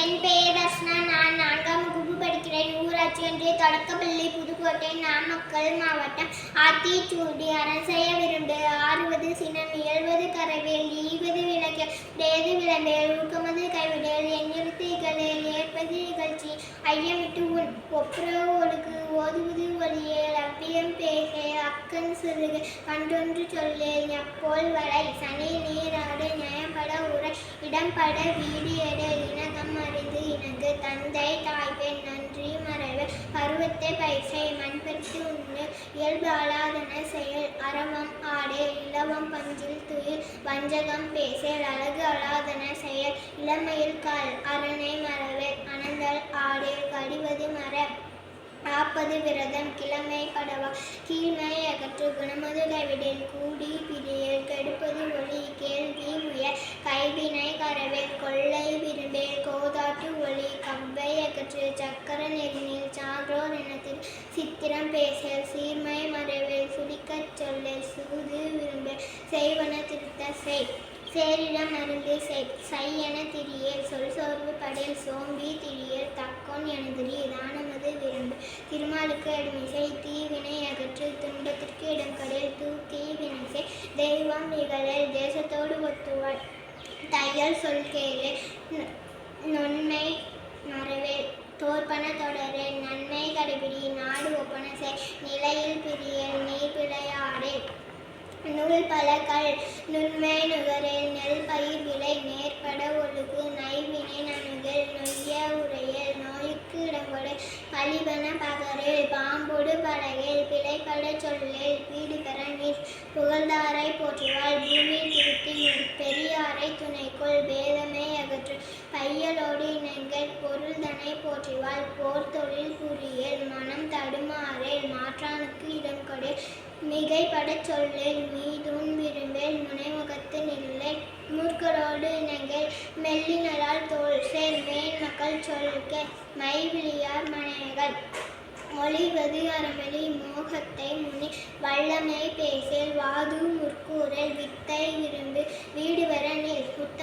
என் பெயர் ரஸ்னா. நான் நான்காம் வகுப்பு படிக்கிறேன். ஊராட்சி ஒன்றிய தொடக்கப்பள்ளி புதுக்கோட்டை நாமக்கல் மாவட்டம் ஆத்திச்சூடி. அரசைய செய்ய விரும்பு. ஆறுவது சினம் எழுபது கரவேல் ஈவது விளக்க வேது விளம்பேல் ஊக்கமது கைவிடல் எண்ணெழுத்து இகழல் ஏற்பது நிகழ்ச்சி ஐயமிட்டு உன் ஒப்புரவுகளுக்கு ஓதுவது ஒளியேல் அவ்வியம் பேச அக்கன் சிறுகு கண்டொன்று சொல்லேல் எப்போல் வரை சனி நீராடு நியாயப்பட உரை இடம்பட வீடு எடு உண்டு தந்தை தாய் பெண் நன்றி மறைவு பருவத்தை பயிற்சை மண்பெருத்து உண்டு. இயல்பு அலாதன செயல் அறமம் ஆடே இலவம் பஞ்சில் துயில் வஞ்சகம் பேசல் அழகு அலாதன செயல் இளமையில் கால் அரணை மறவு அனந்தல் ஆடே கடிவது மர காப்பது விரதம் கிழமை படவா கீழ்மை அகற்று குணமது கைவிடல் கூடி பிரியல் கெடுப்பது ஒளி கேள்வி முயல் கைவினை கரவேல் கொள்ளை காட்டு ஒளி கவ்வை அகற்று சக்கர நெறினில் சான்றோர் இனத்தில் சித்திரம் பேசல் சீர்மை மறைவில் சுடிக்கச் சொல்ல சூது விரும்ப செய்வன திருத்த செய் சேரிடம் அருந்து செய் சை என திரியே சொல் சோர்வு படையல் சோம்பி திரியல் தக்கோன் எனதிரி தானமது விரும்பு. திருமாலுக்கு அடிமிசை தீவினை அகற்று துன்பத்திற்கு இடம் கடையில் தூக்கி வினைசை தெய்வம் நிகழல் தேசத்தோடு ஒத்துவாள் தையல் சொல் கேளு நுண்மை மறவேல் தோற்பன தொடரு. நன்மை கடைபிடி. நாடு ஒப்பன செய் நிலையில் பிரியல் நீர் விளையாடு நூல் பலக்கல் நுண்மை நுகரில் நெல் பயிர் விலை நேர்பட ஒழுகு. நைவினை நணுகல். நொய்ய உரையல். நோய்க்கு இடங்கொடு. பழிபன பகரில். பாம்பொடு படகில். பிழைப்பட சொல்லில். வீடு பெற நீர் புகழ்ந்தாரை போற்றுவாள். பூமி திருத்தி பெரியாரை துணைக்குள். வேதமே அகற்று பையலோடு இணங்கல் பொருள் தனை போற்றிவாள். போர் தொழில் புரியல் மனம் தடுமாறேல் மாற்றானுக்கு இடம் கொடு. மிகைப்படச் சொல்லேல் மீதுன் விரும்பேல் முனைமுகத்து நில்லை. மூர்க்கரோடு இணங்கல் மெல்லினரால் தோல் சேர் மேல் மக்கள் சொல்க. மைவிழியார் மனைகள் ஒளிவது அறவெளி மோகத்தை முனி வல்லமை பேசேல் வாது முற்கூறல் வித்தை விரும்பு வீடு வர நீர் புத்த